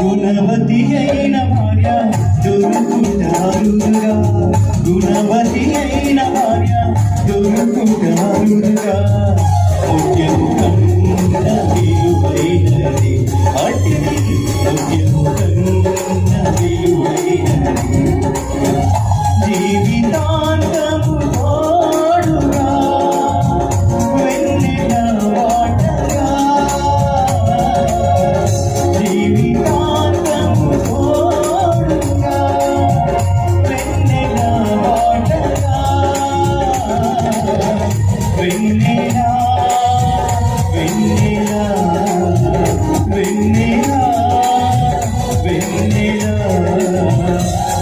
గుణవతి అయిన భార్య దొరుకుతారు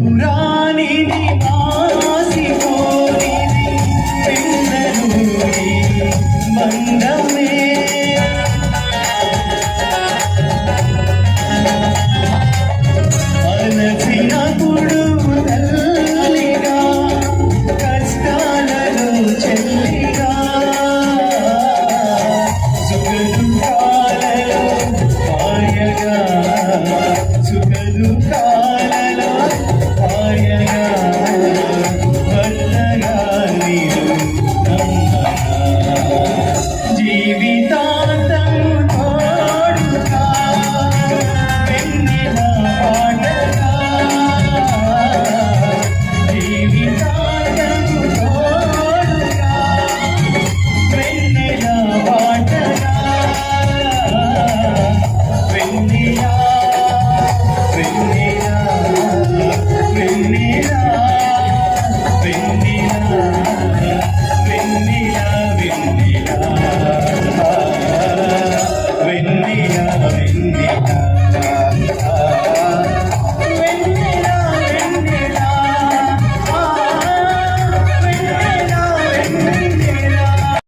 Una Música